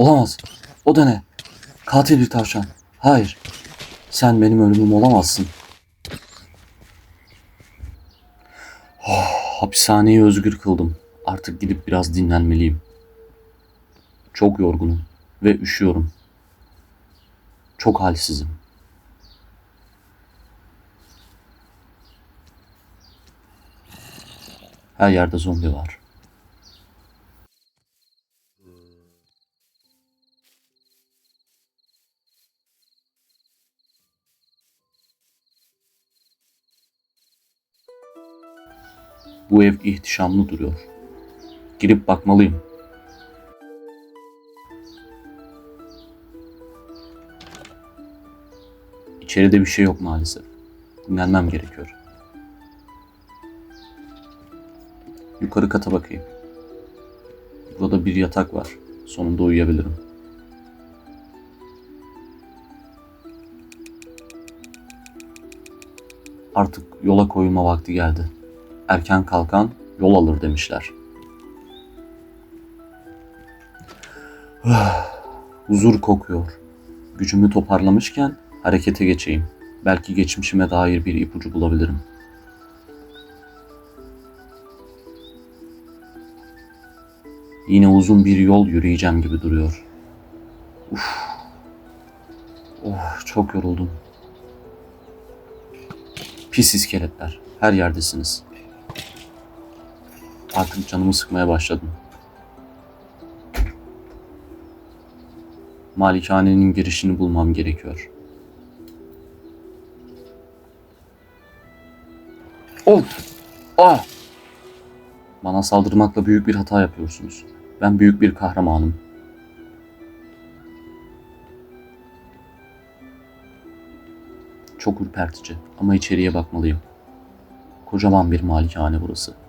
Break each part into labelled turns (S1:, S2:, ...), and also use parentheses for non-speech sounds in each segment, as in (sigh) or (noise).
S1: Olamaz. O da ne? Katil bir tavşan. Hayır. Sen benim ölümüm olamazsın. Oh, hapishaneyi özgür kıldım. Artık gidip biraz dinlenmeliyim. Çok yorgunum ve üşüyorum. Çok halsizim. Her yerde zombi var. Bu ev ihtişamlı duruyor. Girip bakmalıyım. İçeride bir şey yok maalesef. Dinlenmem gerekiyor. Yukarı kata bakayım. Burada bir yatak var. Sonunda uyuyabilirim. Artık yola koyulma vakti geldi. Erken kalkan yol alır demişler. Huzur kokuyor. Gücümü toparlamışken harekete geçeyim. Belki geçmişime dair bir ipucu bulabilirim. Yine uzun bir yol yürüyeceğim gibi duruyor. Uf. Oh, çok yoruldum. Pis iskeletler. Her yerdesiniz. Artık canımı sıkmaya başladım. Malikanenin girişini bulmam gerekiyor. Of! Ah! Bana saldırmakla büyük bir hata yapıyorsunuz. Ben büyük bir kahramanım. Çok ürpertici ama içeriye bakmalıyım. Kocaman bir malikane burası.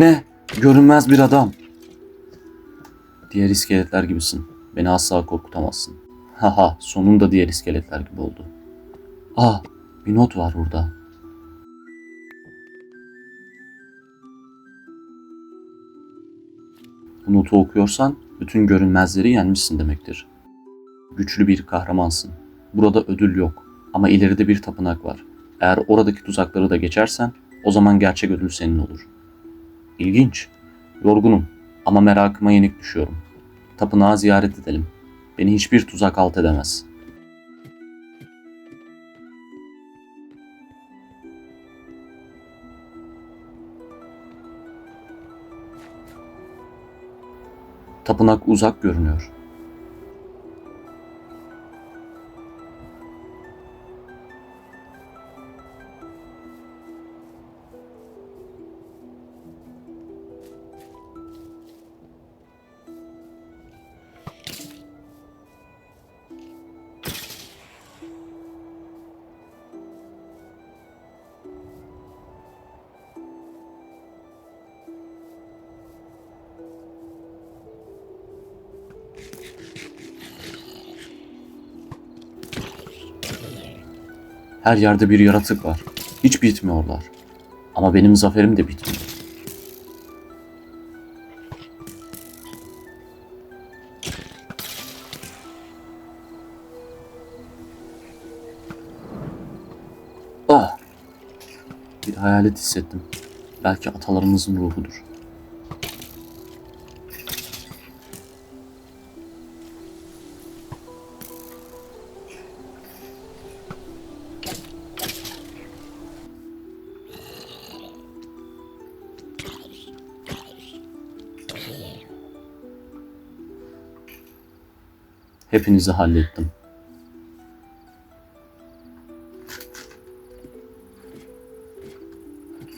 S1: Ne? Görünmez bir adam. Diğer iskeletler gibisin. Beni asla korkutamazsın. Haha, sonunda diğer iskeletler gibi oldu. Ah, bir not var burada. Bu notu okuyorsan bütün görünmezleri yenmişsin demektir. Güçlü bir kahramansın. Burada ödül yok ama ileride bir tapınak var. Eğer oradaki tuzakları da geçersen o zaman gerçek ödül senin olur. İlginç. Yorgunum ama merakıma yenik düşüyorum. Tapınağı ziyaret edelim. Beni hiçbir tuzak alt edemez. Tapınak uzak görünüyor. Her yerde bir yaratık var. Hiç bitmiyorlar. Ama benim zaferim de bitmiyor. Ah! Bir hayalet hissettim. Belki atalarımızın ruhudur. Hepinizi hallettim.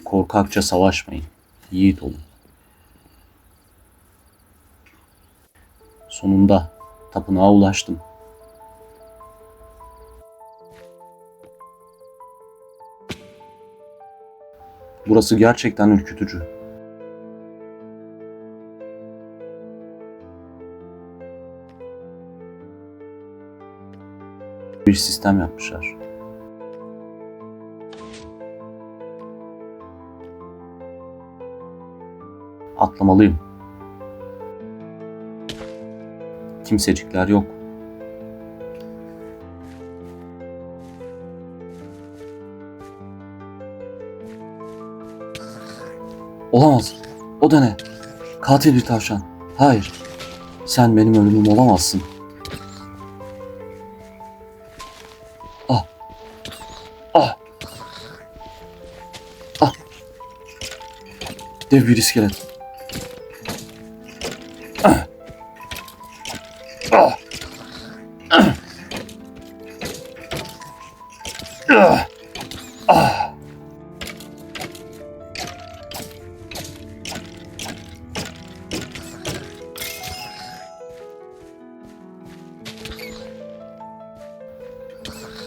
S1: Korkakça savaşmayın. Yiğit olun. Sonunda tapınağa ulaştım. Burası gerçekten ürkütücü. Bir sistem yapmışlar. Atlamalıyım. Kimsecikler yok. Olamaz. O da ne? Katil bir tavşan. Hayır. Sen benim ölümüm olamazsın. Dev bir iskelet. Ah.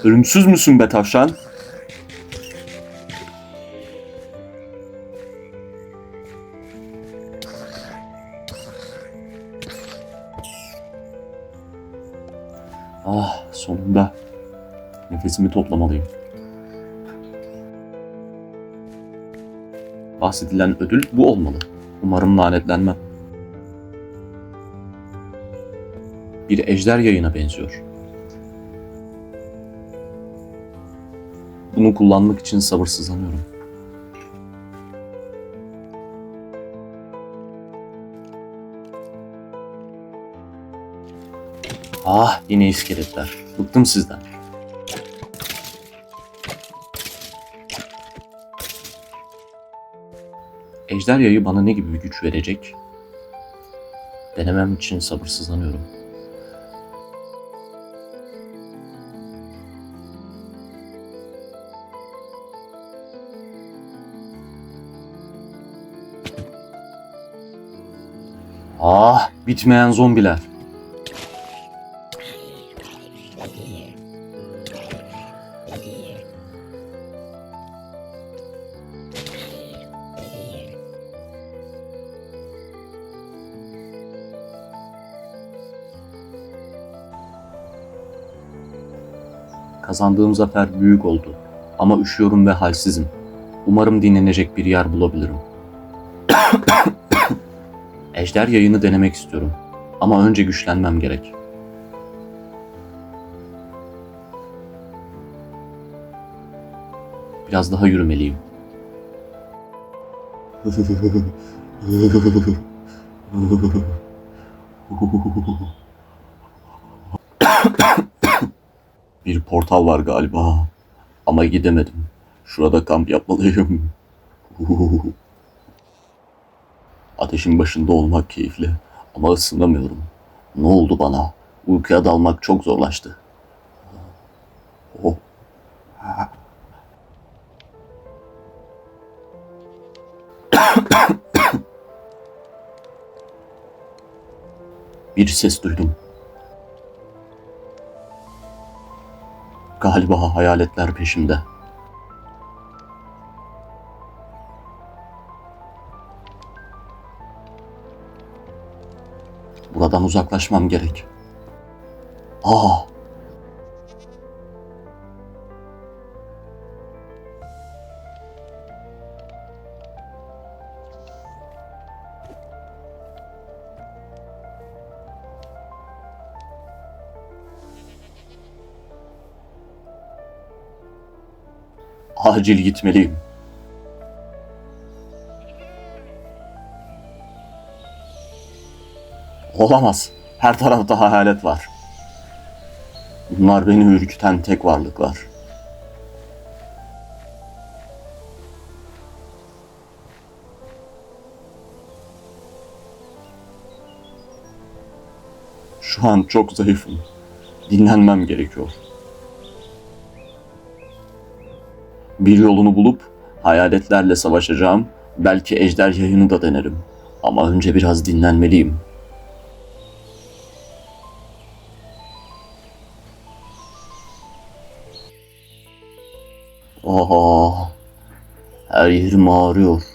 S1: Ölümsüz müsün be tavşan? Ah sonunda. Nefesimi toplamalıyım. Bahsedilen ödül bu olmalı. Umarım lanetlenmem. Bir ejder yayına benziyor. Bunu kullanmak için sabırsızlanıyorum. Ah yine iskeletler. Bıktım sizden. Ejder yayı bana ne gibi bir güç verecek? Denemem için sabırsızlanıyorum. Ah, bitmeyen zombiler. Kazandığım zafer büyük oldu. Ama üşüyorum ve halsizim. Umarım dinlenecek bir yer bulabilirim. Ejder yayını denemek istiyorum. Ama önce güçlenmem gerek. Biraz daha yürümeliyim. Bir portal var galiba. Ama gidemedim. Şurada kamp yapmalıyım. (laughs) Ateşin başında olmak keyifli ama ısınamıyorum. Ne oldu bana? Uykuya dalmak çok zorlaştı. Oh. (coughs) Bir ses duydum. Galiba hayaletler peşimde. Buradan uzaklaşmam gerek. Aa! Acil gitmeliyim. Olamaz. Her tarafta hayalet var. Bunlar beni ürküten tek varlıklar. Şu an çok zayıfım. Dinlenmem gerekiyor. Bir yolunu bulup hayaletlerle savaşacağım. Belki ejder yayını da denerim. Ama önce biraz dinlenmeliyim. Aha, her yerim ağrıyor.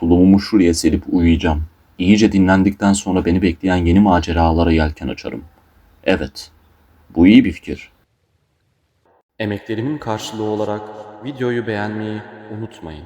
S1: Tulumumu şuraya serip uyuyacağım. İyice dinlendikten sonra beni bekleyen yeni maceralara yelken açarım. Evet, bu iyi bir fikir. Emeklerimin karşılığı olarak videoyu beğenmeyi unutmayın.